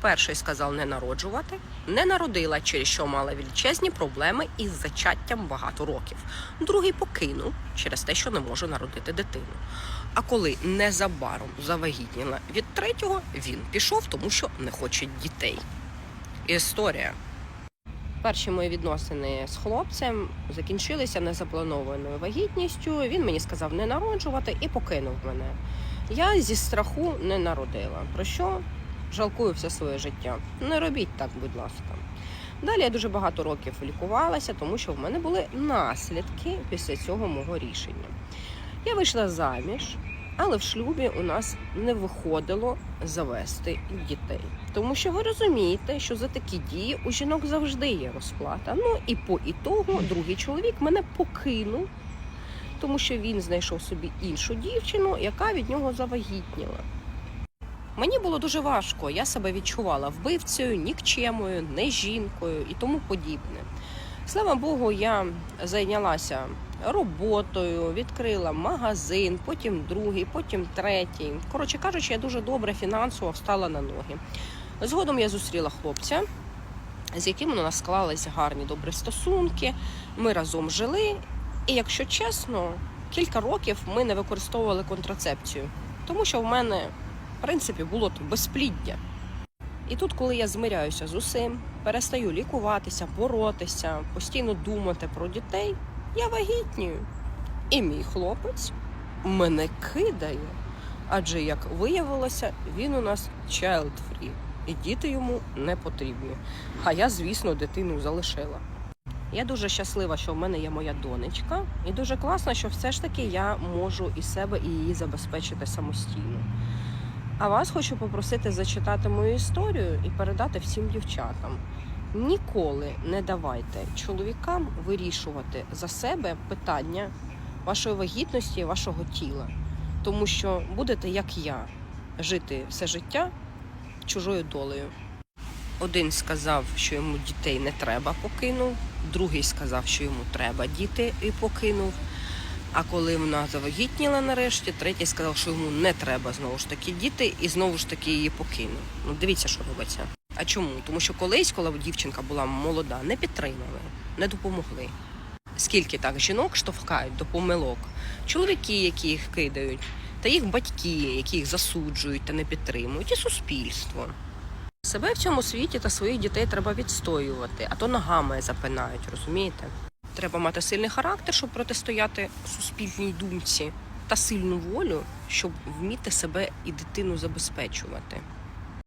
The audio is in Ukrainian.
Перший сказав не народжувати, не народила, через що мала величезні проблеми із зачаттям багато років. Другий покинув через те, що не може народити дитину. А коли незабаром завагітніла від третього, він пішов, тому що не хоче дітей. Історія. Перші мої відносини з хлопцем закінчилися незапланованою вагітністю. Він мені сказав не народжувати і покинув мене. Я зі страху не народила. Про що жалкую все своє життя. Не робіть так, будь ласка. Далі я дуже багато років лікувалася, тому що в мене були наслідки після цього мого рішення. Я вийшла заміж, але в шлюбі у нас не виходило завести дітей. Тому що ви розумієте, що за такі дії у жінок завжди є розплата. Ну і по ітогу другий чоловік мене покинув, тому що він знайшов собі іншу дівчину, яка від нього завагітніла. Мені було дуже важко. Я себе відчувала вбивцею, нікчемою, не жінкою і тому подібне. Слава Богу, я зайнялася роботою, відкрила магазин, потім другий, потім третій. Коротше кажучи, я дуже добре фінансово встала на ноги. Згодом я зустріла хлопця, з яким у нас склались гарні добрі стосунки. Ми разом жили, і якщо чесно, кілька років ми не використовували контрацепцію, тому що в мене принципі, було то безпліддя. І тут, коли я змиряюся з усім, перестаю лікуватися, боротися, постійно думати про дітей, я вагітнюю. І мій хлопець мене кидає. Адже, як виявилося, він у нас child free, і діти йому не потрібні. А я, звісно, дитину залишила. Я дуже щаслива, що в мене є моя донечка, і дуже класно, що все ж таки я можу і себе, і її забезпечити самостійно. А вас хочу попросити зачитати мою історію і передати всім дівчатам. Ніколи не давайте чоловікам вирішувати за себе питання вашої вагітності вашого тіла, тому що будете, як я, жити все життя чужою долею. Один сказав, що йому дітей не треба, покинув, другий сказав, що йому треба діти і покинув. А коли вона завагітніла нарешті, третій сказав, що йому не треба знову ж таки діти, і знову ж таки її покинув. Ну дивіться, що робиться. А чому? Тому що колись, коли дівчинка була молода, не підтримали, не допомогли. Скільки так жінок штовхають до помилок, чоловіки, які їх кидають, та їх батьки, які їх засуджують та не підтримують, і суспільство. Себе в цьому світі та своїх дітей треба відстоювати, а то ногами запинають, розумієте? Треба мати сильний характер, щоб протистояти суспільній думці, та сильну волю, щоб вміти себе і дитину забезпечувати.